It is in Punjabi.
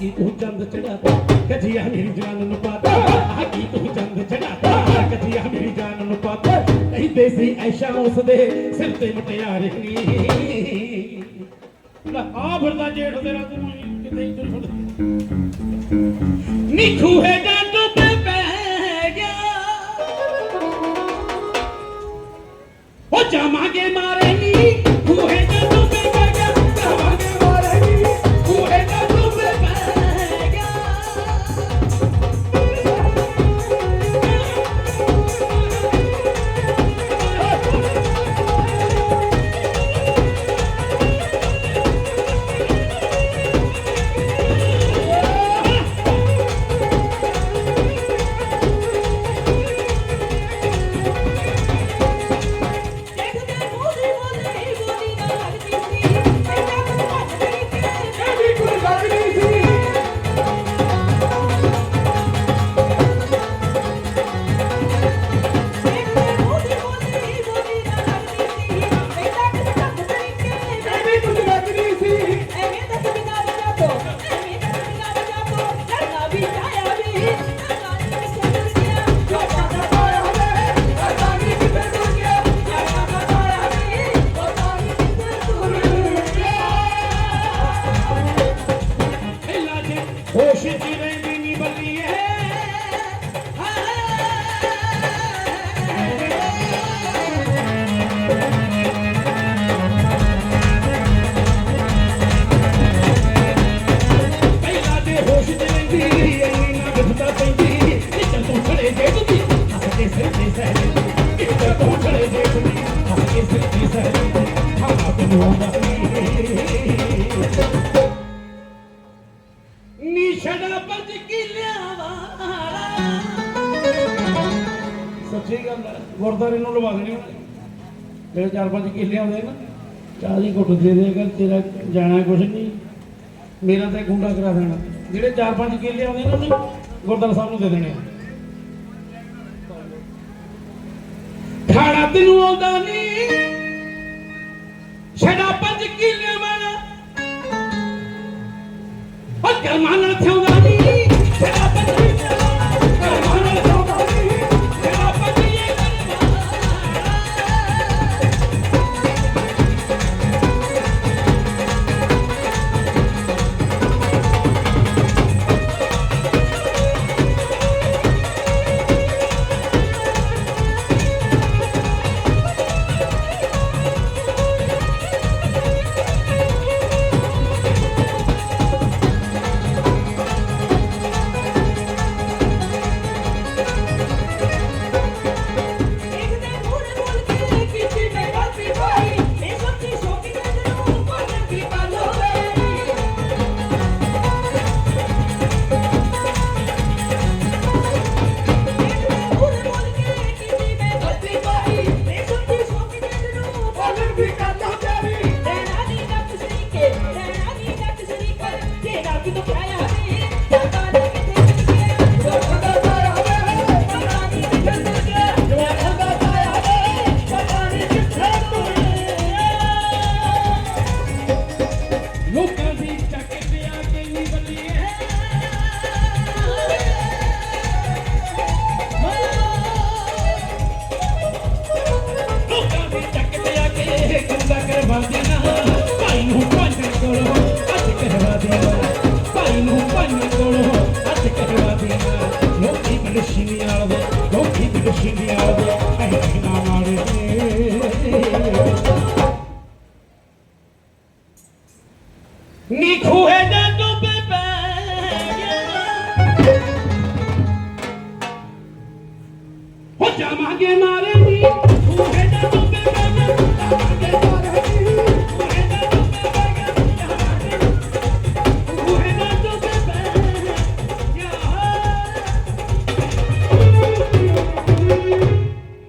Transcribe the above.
ਕੀ ਤੂੰ ਚੰਦ ਚੜਾਤਾ ਕਜੀਆ ਮੇਰੀ ਜਾਨ ਨੂੰ ਪਾਤਾ। ਆ ਕੀ ਤੂੰ ਚੰਦ ਚੜਾਤਾ ਕਜੀਆ ਮੇਰੀ ਜਾਨ ਨੂੰ ਪਾਤਾ। ਕਹਿੰਦੇ ਸੀ ਐਸ਼ਾ ਉਸ ਦੇ ਸਿਰ ਤੇ ਮਟਿਆਰੇ ਨੀ। ਆ ਫਿਰਦਾ ਜੇਠ ਤੇਰਾ ਤੂੰ ਕਿਤੇ ਇੱਧਰ ਨੀ ਖੂਹੇ ਦਾ 我是金。ਗੁਰਦਾਰੇ ਨੂੰ ਲਵਾ ਦੇਣੇ ਮੇਰੇ ਚਾਰ ਪੰਜ ਕਿੱਲੇ ਆਉਂਦੇ ਨਾ, ਚਾਹ ਘੁੱਟ ਦੇ ਦੇ ਕਰ ਤੇਰਾ ਜਾਣਾ ਕੁਛ ਨਹੀਂ। ਮੇਰਾ ਤਾਂ ਗੁੰਡਾ ਕਰਾ ਦੇਣਾ। ਜਿਹੜੇ ਚਾਰ ਪੰਜ ਕਿੱਲੇ ਆਉਂਦੇ ਨਾ, ਉਹਨੇ ਗੁਰਦਾਰਾ ਸਾਹਿਬ ਨੂੰ ਦੇ ਦੇਣੇ ਖਾਣਾ ਤੈਨੂੰ ਆਉਂਦਾ ਨਹੀਂ। ਛੜਾ ਪੰਜ ਕਿੱਲੇ ਵਾਲਾ। ਉਹ ਕਰਮਾਨਾ ਥਿਉ I'm again, Jamaica,